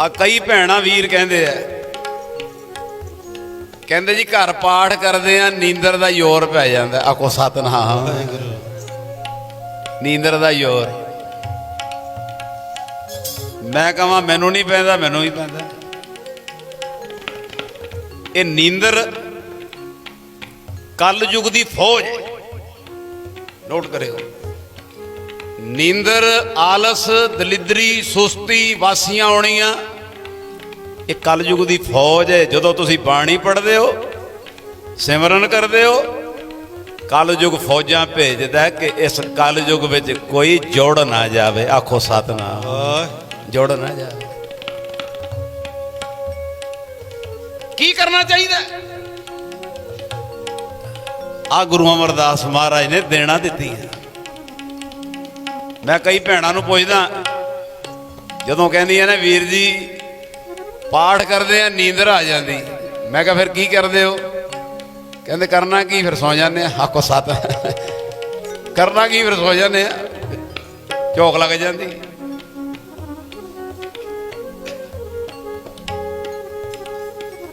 ਆ ਕਈ ਭੈਣਾਂ ਵੀਰ ਕਹਿੰਦੇ ਆ, ਕਹਿੰਦੇ ਜੀ ਘਰ ਪਾਠ ਕਰਦੇ ਆ, ਨੀਂਦਰ ਦਾ ਯੋਰ ਪੈ ਜਾਂਦਾ। ਆਖੋ, ਸਤਨਾਮ ਨੀਂਦਰ ਦਾ ਯੋਰ ਮੈਂ ਕਹਾਂ, ਮੈਨੂੰ ਨਹੀਂ ਪੈਂਦਾ, ਮੈਨੂੰ ਹੀ ਪੈਂਦਾ। ਇਹ ਨੀਂਦਰ ਕਲ ਯੁਗ ਦੀ ਫੌਜ। ਨੋਟ ਕਰਿਓ। ਨੀਂਦਰ ਆਲਸ, ਦਲਿਦਰੀ, ਸੁਸਤੀ, ਵਾਸੀਆਂ ਆਉਣੀਆਂ। ਇਹ ਕਲਯੁਗ ਦੀ ਫੌਜ ਹੈ। ਜਦੋਂ ਤੁਸੀਂ ਬਾਣੀ ਪੜ੍ਹਦੇ ਹੋ, ਸਿਮਰਨ ਕਰਦੇ ਹੋ, ਕਲਯੁਗ ਫੌਜਾਂ ਭੇਜਦਾ ਕਿ ਇਸ ਕਲਯੁਗ ਵਿੱਚ ਕੋਈ ਜੋੜ ਨਾ ਜਾਵੇ। ਆਖੋ ਸਤਨਾਮ। ਜੋੜ ਨਾ ਜਾਵੇ। ਕੀ ਕਰਨਾ ਚਾਹੀਦਾ? ਆ ਗੁਰੂ ਅਮਰਦਾਸ ਮਹਾਰਾਜ ਨੇ ਦੇਣਾ ਦਿੱਤੀ ਹੈ ਮੈਂ ਕਈ ਭੈਣਾਂ ਨੂੰ ਪੁੱਛਦਾ, ਜਦੋਂ ਕਹਿੰਦੀਆਂ ਨੇ, ਵੀਰ ਜੀ ਪਾਠ ਕਰਦੇ ਆ, ਨੀਂਦਰ ਆ ਜਾਂਦੀ। ਮੈਂ ਕਿਹਾ, ਫਿਰ ਕੀ ਕਰਦੇ ਹੋ? ਕਹਿੰਦੇ, ਕਰਨਾ ਕੀ? ਫਿਰ ਸੌ ਜਾਂਦੇ ਆ। ਆਕੋ ਸੱਤ। ਕਰਨਾ ਕੀ? ਫਿਰ ਸੌ ਜਾਂਦੇ ਆ। ਝੋਕ ਲੱਗ ਜਾਂਦੀ।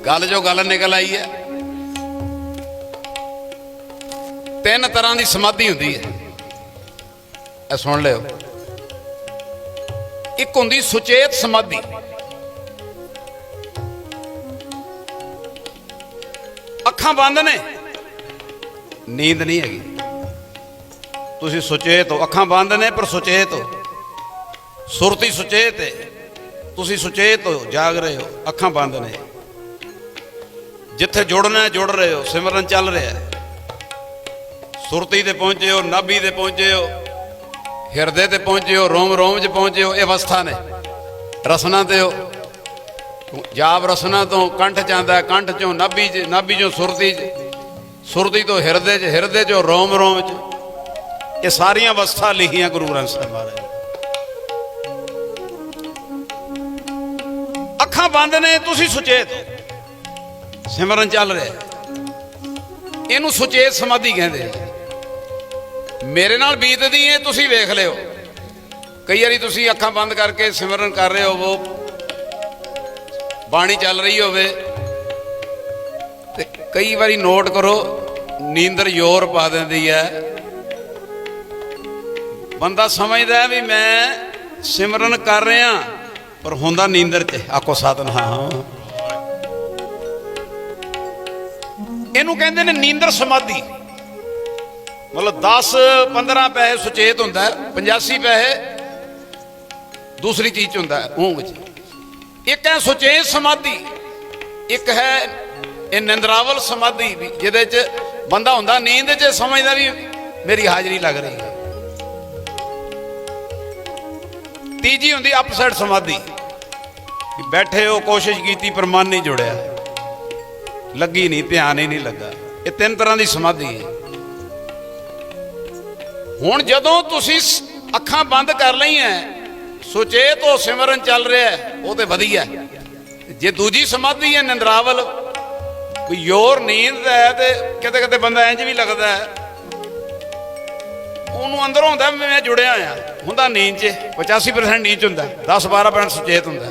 ਗੱਲ ਜੋ ਗੱਲ ਨਿਕਲ ਆਈ ਹੈ, ਤਿੰਨ ਤਰ੍ਹਾਂ ਦੀ ਸਮਾਧੀ ਹੁੰਦੀ ਹੈ। ਇਹ ਸੁਣ ਲਿਓ। ਇੱਕ ਹੁੰਦੀ ਸੁਚੇਤ ਸਮਾਧੀ। ਅੱਖਾਂ ਬੰਦ ਨੇ। ਨੀਂਦ ਨਹੀਂ ਹੈਗੀ। ਤੁਸੀਂ ਸੁਚੇਤ ਹੋ। ਅੱਖਾਂ ਬੰਦ ਨੇ, ਪਰ ਸੁਚੇਤ ਹੋ। ਸੁਰਤੀ ਸੁਚੇਤ ਹੈ। ਤੁਸੀਂ ਸੁਚੇਤ ਹੋ, ਜਾਗ ਰਹੇ ਹੋ। ਅੱਖਾਂ ਬੰਦ ਨੇ। ਜਿੱਥੇ ਜੁੜਨਾ ਜੁੜ ਰਹੇ ਹੋ। ਸਿਮਰਨ ਚੱਲ ਰਿਹਾ ਹੈ। ਸੁਰਤੀ ਤੇ ਪਹੁੰਚੇ ਹੋ, ਨਾਭੀ ਤੇ ਪਹੁੰਚੇ ਹੋ। ਹਿਰਦੇ ਤੇ ਪਹੁੰਚੇ ਹੋ ਰੋਮ ਰੋਮ 'ਚ ਪਹੁੰਚੇ ਹੋ। ਇਹ ਅਵਸਥਾ ਨੇ। ਰਸਨਾ ਤੇ ਹੋ। ਜਾਬ ਰਸਨਾ ਤੋਂ ਕੰਠ ਜਾਂਦਾ, ਕੰਠ ਚੋਂ ਨਾਭੀ 'ਚ ਨਾਭੀ ਚੋਂ ਸੁਰਤੀ 'ਚ ਸੁਰਤੀ ਤੋਂ ਹਿਰਦੇ 'ਚ ਹਿਰਦੇ 'ਚੋਂ ਰੋਮ ਰੋਮ 'ਚ। ਇਹ ਸਾਰੀਆਂ ਅਵਸਥਾ ਲਿਖੀਆਂ ਗੁਰੂ ਗ੍ਰੰਥ ਸਾਹਿਬ ਮਹਾਰਾਜ ਅੱਖਾਂ ਬੰਦ ਨੇ, ਤੁਸੀਂ ਸੁਚੇਤ ਸਿਮਰਨ ਚੱਲ ਰਿਹਾ। ਇਹਨੂੰ ਸੁਚੇਤ ਸਮਾਧੀ ਕਹਿੰਦੇ ਮੇਰੇ ਨਾਲ ਬੀਤਦੀ ਹੈ ਤੁਸੀਂ ਵੇਖ ਲਿਓ। ਕਈ ਵਾਰੀ ਤੁਸੀਂ ਅੱਖਾਂ ਬੰਦ ਕਰਕੇ ਸਿਮਰਨ ਕਰ ਰਹੇ ਹੋਵੋ। ਬਾਣੀ ਚੱਲ ਰਹੀ ਹੋਵੇ ਤੇ ਕਈ ਵਾਰੀ ਨੋਟ ਕਰੋ, ਨੀਂਦਰ ਜ਼ੋਰ ਪਾ ਦਿੰਦੀ ਹੈ। ਬੰਦਾ ਸਮਝਦਾ ਵੀ ਮੈਂ ਸਿਮਰਨ ਕਰ ਰਿਹਾ, ਪਰ ਹੁੰਦਾ ਨੀਂਦਰ 'ਚ ਆਕੋ ਸਤਨਾਮ ਇਹਨੂੰ ਕਹਿੰਦੇ ਨੇ ਨੀਂਦਰ ਸਮਾਧੀ। ਮਤਲਬ 10 15 ਪੈਸੇ ਸੁਚੇਤ ਹੁੰਦਾ ਹੈ 85 ਪੈਸੇ ਦੂਸਰੀ ਚੀਜ਼ 'ਚ ਹੁੰਦਾ ਹੈ 'ਚ। ਇੱਕ ਹੈ ਸੁਚੇਤ ਸਮਾਧੀ। ਇੱਕ ਹੈ ਇਹ ਨਿੰਦਰਾਵਲ ਸਮਾਧੀ ਵੀ ਜਿਹਦੇ 'ਚ ਬੰਦਾ ਹੁੰਦਾ ਨੀਂਦ 'ਚ ਸਮਝਦਾ ਵੀ ਮੇਰੀ ਹਾਜ਼ਰੀ ਲੱਗ ਰਹੀ ਹੈ। ਤੀਜੀ ਹੁੰਦੀ ਅਪਸੈਟ ਸਮਾਧੀ। ਬੈਠੇ ਹੋ ਕੋਸ਼ਿਸ਼ ਕੀਤੀ ਪਰ ਮਨ ਨਹੀਂ ਜੁੜਿਆ। ਲੱਗੀ ਨਹੀਂ ਧਿਆਨ ਹੀ ਨਹੀਂ ਲੱਗਾ। ਇਹ ਤਿੰਨ ਤਰ੍ਹਾਂ ਦੀ ਸਮਾਧੀ ਹੈ। ਹੁਣ ਜਦੋਂ ਤੁਸੀਂ ਅੱਖਾਂ ਬੰਦ ਕਰ ਲਈਆਂ ਸੁਚੇਤ ਹੋ ਸਿਮਰਨ ਚੱਲ ਰਿਹਾ ਹੈ, ਉਹ ਤੇ ਵਧੀਆ ਜੇ ਦੂਜੀ ਸਮਾਧੀ ਹੈ ਨਿੰਦਰਾਵਲ, ਕੋਈ ਯੋਰ ਨੀਂਦ ਹੈ ਤੇ ਕਿਤੇ ਕਿਤੇ ਬੰਦਾ ਇੰਜ ਵੀ ਲੱਗਦਾ ਹੈ। ਉਹਨੂੰ ਅੰਦਰੋਂ ਹੁੰਦਾ ਮੈਂ ਜੁੜਿਆ ਆ ਹੁੰਦਾ ਨੀਂਦ 'ਚ 85% ਨੀਂਦ 'ਚ ਹੁੰਦਾ 10 12% ਸੁਚੇਤ ਹੁੰਦਾ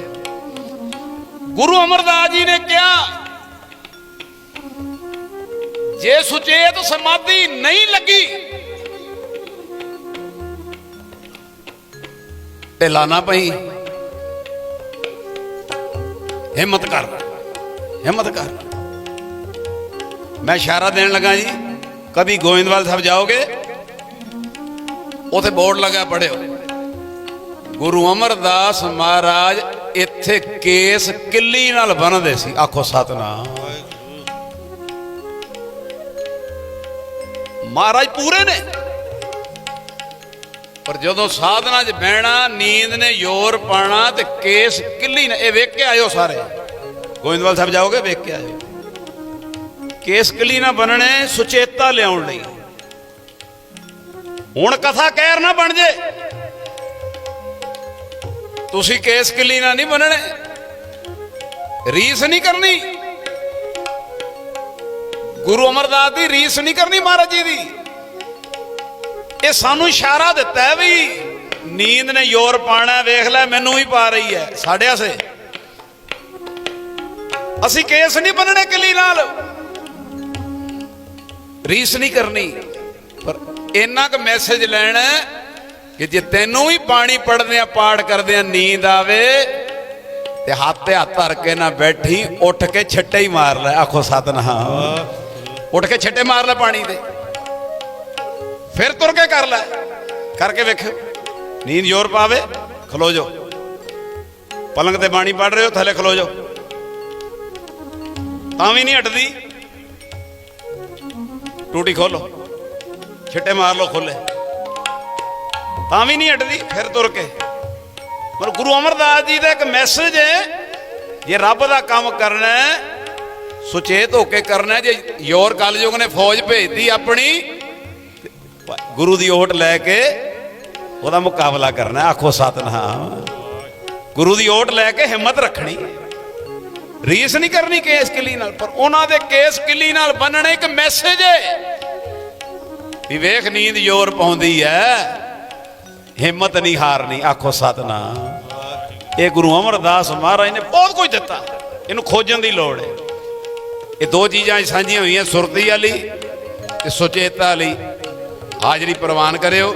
ਗੁਰੂ ਅਮਰਦਾਸ ਜੀ ਨੇ ਕਿਹਾ, ਜੇ ਸੁਚੇਤ ਸਮਾਧੀ ਨਹੀਂ ਲੱਗੀ ਤੇ ਲਾਣਾ ਪਈ। ਹਿੰਮਤ ਕਰ। ਹਿੰਮਤ ਕਰ। ਮੈਂ ਇਸ਼ਾਰਾ ਦੇਣ ਲੱਗਾ ਜੀ ਕਦੀ ਗੋਇੰਦਵਾਲ ਸਾਹਿਬ ਜਾਓਗੇ, ਉਥੇ ਬੋਰਡ ਲੱਗਾ ਪੜਿਓ ਗੁਰੂ ਅਮਰਦਾਸ ਮਹਾਰਾਜ ਇੱਥੇ ਕੇਸ ਕਿੱਲੀ ਨਾਲ ਬੰਨਦੇ ਸੀ। ਆਖੋ ਸਤਨਾਮ। ਮਹਾਰਾਜ ਪੂਰੇ ਨੇ। ਪਰ ਜਦੋਂ ਸਾਧਨਾ 'ਚ ਬਹਿਣਾ, ਨੀਂਦ ਨੇ ਜ਼ੋਰ ਪਾਣਾ ਤੇ ਕੇਸ ਕਿੱਲੀ ਨਾ, ਇਹ ਵੇਖ ਕੇ ਆਇਓ ਸਾਰੇ। ਗੋਇੰਦਵਾਲ ਸਾਹਿਬ ਜਾਓਗੇ, ਵੇਖ ਕੇ ਆਇਓ। ਕੇਸ ਕਿੱਲੀ ਨਾ ਬਣਨੇ, ਸੁਚੇਤਾ ਲਿਆਉਣ ਲਈ। ਹੁਣ ਕਥਾ ਕਹਿਰ ਨਾ ਬਣ ਜੇ। ਤੁਸੀਂ ਕੇਸ ਕਿੱਲੀ ਨਾ ਨਹੀਂ ਬਣਨੇ। ਰੀਸ ਨਹੀਂ ਕਰਨੀ। ਗੁਰੂ ਅਮਰਦਾਸ ਦੀ ਰੀਸ ਨਹੀਂ ਕਰਨੀ ਮਹਾਰਾਜ ਜੀ ਦੀ। ਇਹ ਸਾਨੂੰ ਇਸ਼ਾਰਾ ਦਿੱਤਾ ਹੈ ਵੀ ਨੀਂਦ ਨੇ ਜ਼ੋਰ ਪਾਣਾ ਵੇਖ ਲੈ ਮੈਨੂੰ ਵੀ ਪਾ ਰਹੀ ਹੈ। ਸਾਡੇ ਆਸੇ ਅਸੀਂ ਕੇਸ ਨਹੀਂ ਬੰਨਣੇ ਕਿੱਲੀ ਨਾਲ। ਰੀਸ ਨਹੀਂ ਕਰਨੀ। ਪਰ ਇੰਨਾ ਕੁ ਮੈਸੇਜ ਲੈਣਾ ਕਿ ਜੇ ਤੈਨੂੰ ਵੀ ਪਾਣੀ ਪੜਦੇ ਆ ਪਾੜ ਕਰਦੇ ਆ ਨੀਂਦ ਆਵੇ ਤੇ ਹੱਥ ਤੇ ਹੱਥ ਧਰ ਕੇ ਨਾ ਬੈਠੀ ਉੱਠ ਕੇ ਛੱਟੇ ਹੀ ਮਾਰ ਲੈ। ਆਖੋ ਸਤਨਾਮ। ਉੱਠ ਕੇ ਛੱਟੇ ਮਾਰ ਲੈ ਪਾਣੀ ਦੇ ਫਿਰ ਤੁਰ ਕੇ ਕਰ ਲੈ। ਕਰਕੇ ਵੇਖਿਓ ਨੀਂਦ ਜ਼ੋਰ ਪਾਵੇ, ਖਲੋ ਜਾਓ। ਪਲੰਗ ਤੇ ਬਾਣੀ ਪੜ ਰਹੇ ਹੋ, ਥੱਲੇ ਖਲੋ ਜਾਓ। ਤਾਂ ਵੀ ਨਹੀਂ ਹਟਦੀ। ਟੂਟੀ ਖੋਲੋ, ਛਿੱਟੇ ਮਾਰ ਲਓ ਖੋਲੇ। ਤਾਂ ਵੀ ਨਹੀਂ ਹਟਦੀ, ਫਿਰ ਤੁਰ ਕੇ। ਪਰ ਗੁਰੂ ਅਮਰਦਾਸ ਜੀ ਦਾ ਇੱਕ ਮੈਸੇਜ ਹੈ, ਜੇ ਰੱਬ ਦਾ ਕੰਮ ਕਰਨਾ ਸੁਚੇਤ ਹੋ ਕੇ ਕਰਨਾ ਜੇ ਯੋਰ ਕਲਯੁਗ ਨੇ ਫੌਜ ਭੇਜਦੀ ਆਪਣੀ ਗੁਰੂ ਦੀ ਓਟ ਲੈ ਕੇ ਉਹਦਾ ਮੁਕਾਬਲਾ ਕਰਨਾ, ਆਖੋ ਸਤਨਾਮ। ਗੁਰੂ ਦੀ ਓਟ ਲੈ ਕੇ ਹਿੰਮਤ ਰੱਖਣੀ। ਰੀਸ ਨਹੀਂ ਕਰਨੀ ਕੇਸ ਕਿੱਲੀ ਨਾਲ, ਪਰ ਉਹਨਾਂ ਦੇ ਕੇਸ ਕਿੱਲੀ ਨਾਲ ਬੰਨਣੇ ਇੱਕ ਮੈਸੇਜ ਹੈ ਵੀ ਵੇਖ, ਨੀਂਦ ਜ਼ੋਰ ਪਾਉਂਦੀ ਹੈ ਹਿੰਮਤ ਨਹੀਂ ਹਾਰਨੀ, ਆਖੋ ਸਤਨਾਮ। ਇਹ ਗੁਰੂ ਅਮਰਦਾਸ ਮਹਾਰਾਜ ਨੇ ਬਹੁਤ ਕੁਝ ਦਿੱਤਾ। ਇਹਨੂੰ ਖੋਜਣ ਦੀ ਲੋੜ ਹੈ ਇਹ ਦੋ ਚੀਜ਼ਾਂ ਸਾਂਝੀਆਂ ਹੋਈਆਂ ਸੁਰਤੀ ਵਾਲੀ ਤੇ ਸੁਚੇਤਾ ਵਾਲੀ। ਹਾਜ਼ਰੀ ਪ੍ਰਵਾਨ ਕਰਿਓ।